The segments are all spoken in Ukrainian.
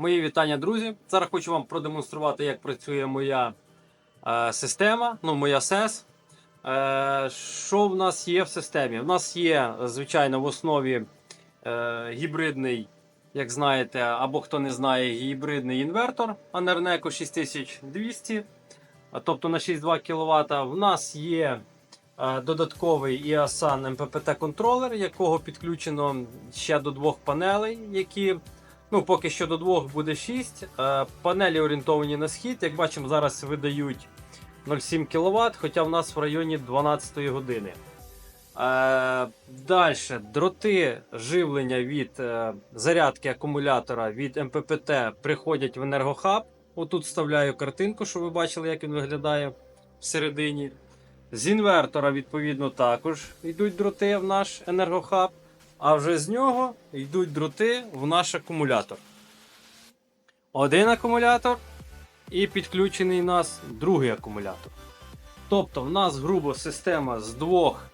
Мої вітання, друзі. Зараз хочу вам продемонструвати, як працює моя е, система, ну, моя SES. Е, що в нас є в системі? У нас є, звичайно, в основі е, гібридний, як знаєте, або хто не знає, гібридний інвертор Anerneco 6200, тобто на 6,2 кВт. В нас є е, додатковий IASAN MPPT контролер, якого підключено ще до двох панелей, які Ну, поки що до двох буде 6. Е, Панелі орієнтовані на схід. Як бачимо, зараз видають 0,7 кВт, хоча в нас в районі 12 години. Е, Далі дроти живлення від е, зарядки акумулятора від МППТ приходять в енергохаб. Отут вставляю картинку, щоб ви бачили, як він виглядає всередині. З інвертора, відповідно, також йдуть дроти в наш енергохаб. А вже з нього йдуть дроти в наш акумулятор. Один акумулятор і підключений нас другий акумулятор. Тобто, в нас грубо система з двох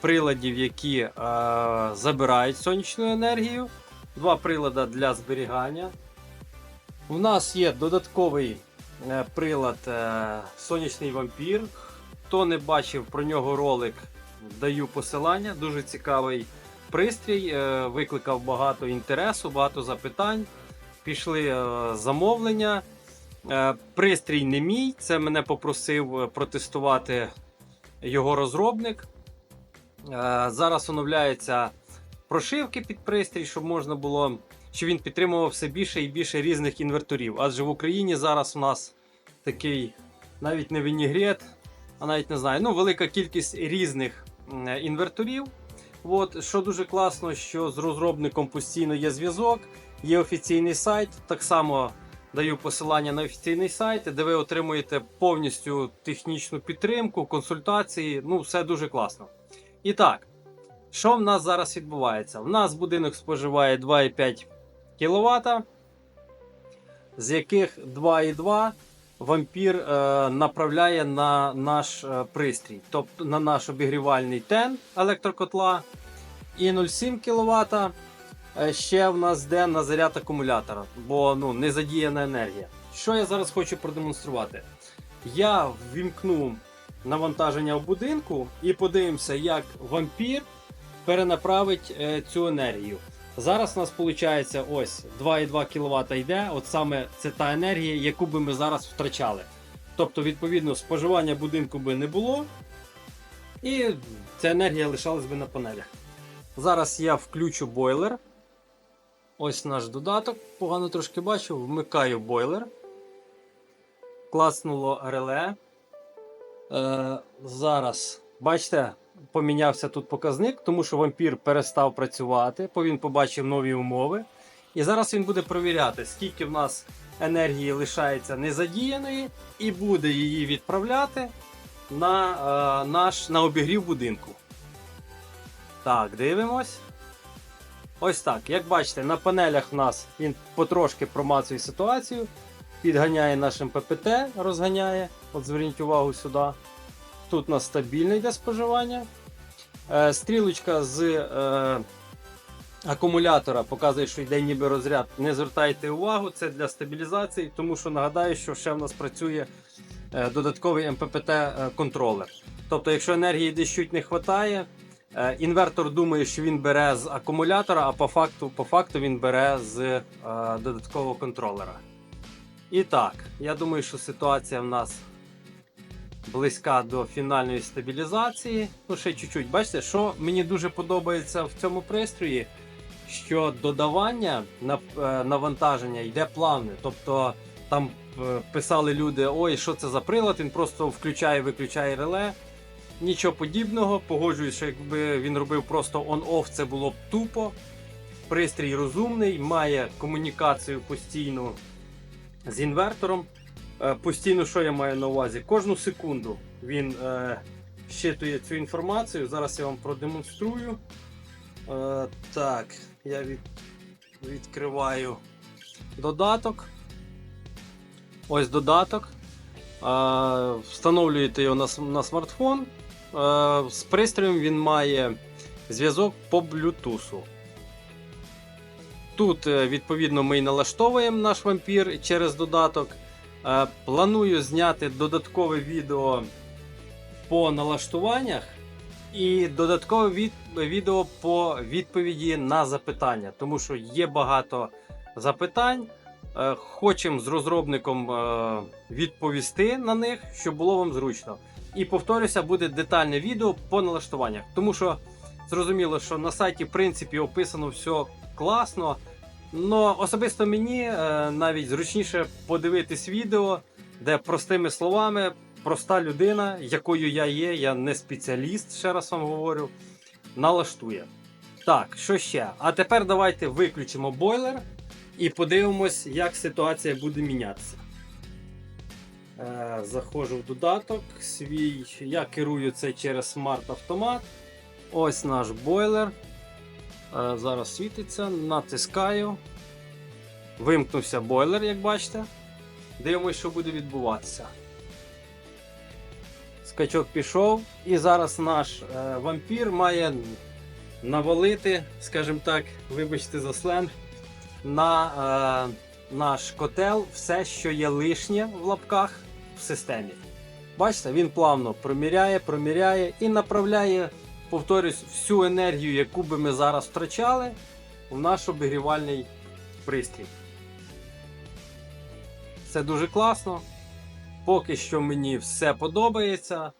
приладів, які е, забирають сонячну енергію. Два прилади для зберігання. У нас є додатковий е, прилад е, сонячний вампір. Хто не бачив про нього ролик, даю посилання. Дуже цікавий пристрій, е, викликав багато інтересу, багато запитань. Пішли е, замовлення. Е, Пристрій не мій, це мене попросив протестувати його розробник. Зараз оновляються прошивки під пристрій, щоб можна було, щоб він підтримував все більше і більше різних інверторів. Адже в Україні зараз у нас такий навіть не вінігрет, а навіть не знаю, ну велика кількість різних інверторів. От, що дуже класно, що з розробником постійно є зв'язок, є офіційний сайт. Так само даю посилання на офіційний сайт, де ви отримуєте повністю технічну підтримку, консультації. Ну, все дуже класно. І так, що в нас зараз відбувається? В нас будинок споживає 2,5 кВт, з яких 2,2 вампір е, направляє на наш е, пристрій, тобто на наш обігрівальний тен електрокотла. І 0,7 кВт е, ще в нас йде на заряд акумулятора, бо ну, не задіяна енергія. Що я зараз хочу продемонструвати? Я ввімкну навантаження в будинку і подивимося, як вампір перенаправить цю енергію. Зараз у нас виходить ось 2,2 кВт йде. От саме це та енергія, яку би ми зараз втрачали. Тобто, відповідно, споживання будинку би не було, і ця енергія лишалась би на панелях. Зараз я включу бойлер. Ось наш додаток. Погано трошки бачу. Вмикаю бойлер. Класнуло реле. Е, зараз, бачите, помінявся тут показник, тому що вампір перестав працювати, бо він побачив нові умови. І зараз він буде провіряти, скільки в нас енергії лишається незадіяної, і буде її відправляти на, е, наш, на обігрів будинку. Так, дивимось. Ось так. Як бачите, на панелях в нас він потрошки промацує ситуацію, підганяє нашим ППТ, розганяє. От зверніть увагу сюди. Тут у нас стабільне йде споживання. Е, стрілочка з е, акумулятора показує, що йде ніби розряд. Не звертайте увагу, це для стабілізації, тому що нагадаю, що ще в нас працює е, додатковий МППТ-контролер. Тобто, якщо енергії десь не вистачає, Інвертор думає, що він бере з акумулятора, а по факту, по факту він бере з додаткового контролера. І так, я думаю, що ситуація в нас близька до фінальної стабілізації. Ну, ще чуть-чуть. Бачите, що мені дуже подобається в цьому пристрої, що додавання е, навантаження йде плавне. Тобто там е, писали люди: ой, що це за прилад, він просто включає, виключає реле. Нічого подібного, погоджуюсь, що якби він робив просто on-off, це було б тупо. Пристрій розумний, має комунікацію постійну з інвертором. Е, Постійно, що я маю на увазі? Кожну секунду він е, щитує цю інформацію. Зараз я вам продемонструю. Е, так, я від, відкриваю додаток. Ось додаток. Е, Встановлюєте його на, на смартфон. Е, З пристроєм він має зв'язок по Bluetooth. Тут, е, відповідно, ми і налаштовуємо наш вампір через додаток. Е, Планую зняти додаткове відео по налаштуваннях і додаткове від... відео по відповіді на запитання, тому що є багато запитань. Е, Хочемо з розробником е, відповісти на них, щоб було вам зручно. І повторюся, буде детальне відео по налаштуваннях, тому що зрозуміло, що на сайті в принципі описано все класно. Но особисто мені е, навіть зручніше подивитись відео, де простими словами проста людина, якою я є, я не спеціаліст, ще раз вам говорю, налаштує. Так, що ще? А тепер давайте виключимо бойлер і подивимось, як ситуація буде мінятися. Е, заходжу в додаток свій. Я керую це через смарт-автомат. Ось наш бойлер. Е, зараз світиться, натискаю. Вимкнувся бойлер, як бачите. Дивимось, що буде відбуватися. Скачок пішов, і зараз наш е, вампір має навалити, скажімо так, вибачте за сленг, на е, наш котел все, що є лишнє в лапках в системі. Бачите, він плавно проміряє, проміряє і направляє, повторюсь, всю енергію, яку би ми зараз втрачали, в наш обігрівальний пристрій. Це дуже класно. Поки що мені все подобається.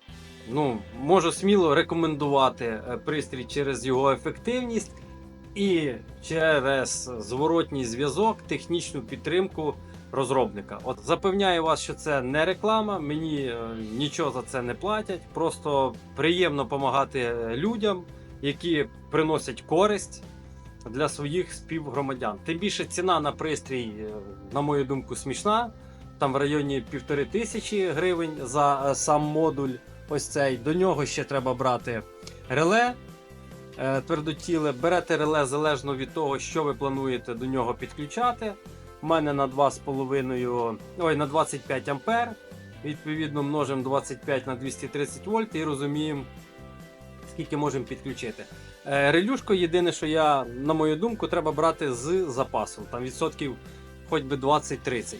Ну, можу сміло рекомендувати е, пристрій через його ефективність і через зворотній зв'язок, технічну підтримку розробника. От запевняю вас, що це не реклама, мені е, нічого за це не платять. Просто приємно допомагати людям, які приносять користь для своїх співгромадян. Тим більше ціна на пристрій, е, на мою думку, смішна. Там в районі півтори тисячі гривень за е, сам модуль. Ось цей. До нього ще треба брати реле е, твердотіле. Берете реле залежно від того, що ви плануєте до нього підключати. У мене на 2,5, ой, на 25 ампер. Відповідно, множимо 25 на 230 вольт і розуміємо, скільки можемо підключити. Е, Релюшко, єдине, що я, на мою думку, треба брати з запасом. Там відсотків хоч би 20-30.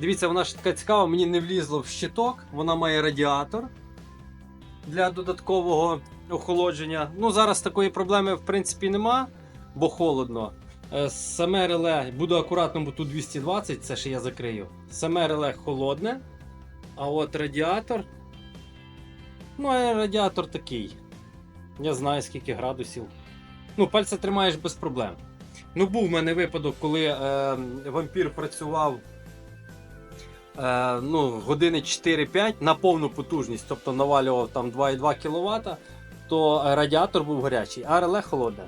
Дивіться, вона ж така цікава, мені не влізло в щиток, вона має радіатор для додаткового охолодження. Ну, зараз такої проблеми в принципі нема, бо холодно. Е, Саме реле, буду акуратно, бо тут 220, це ще я закрию. Саме реле холодне, а от радіатор. Ну, а радіатор такий. Я знаю скільки градусів. Ну, пальця тримаєш без проблем. Ну, був в мене випадок, коли е, вампір працював е, ну, години 4-5 на повну потужність, тобто навалював там 2,2 кВт, то радіатор був гарячий, а реле холодне.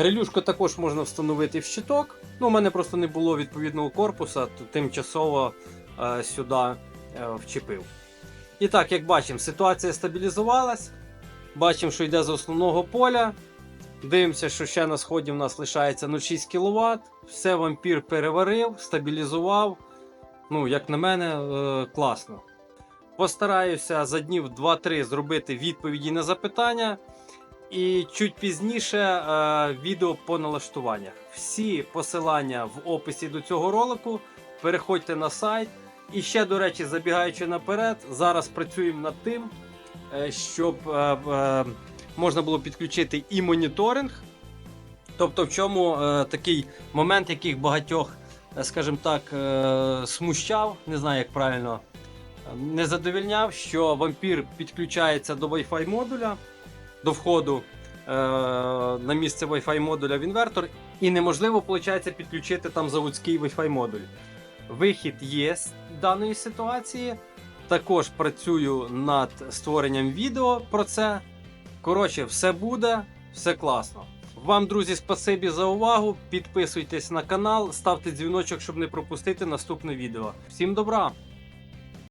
Релюшку також можна встановити в щиток. Ну, у мене просто не було відповідного корпуса, то тимчасово е, сюди е, вчепив. І так, як бачимо, ситуація стабілізувалась. Бачимо, що йде з основного поля. Дивимося, що ще на сході в нас лишається 0,6 кВт. Все вампір переварив, стабілізував. Ну, як на мене, е, класно. Постараюся за днів 2-3 зробити відповіді на запитання. І чуть пізніше е, відео по налаштуваннях. Всі посилання в описі до цього ролику. Переходьте на сайт. І ще, до речі, забігаючи наперед, зараз працюємо над тим, е, щоб е, е, можна було підключити і моніторинг. Тобто, в чому е, такий момент, яких багатьох, е, скажімо так, е, смущав, не знаю, як правильно, е, не задовільняв, що вампір підключається до Wi-Fi модуля, до входу е, на місце Wi-Fi модуля в інвертор, і неможливо, виходить, підключити там заводський Wi-Fi модуль. Вихід є з даної ситуації. Також працюю над створенням відео про це. Коротше, все буде, все класно. Вам, друзі, спасибі за увагу. Підписуйтесь на канал, ставте дзвіночок, щоб не пропустити наступне відео. Всім добра!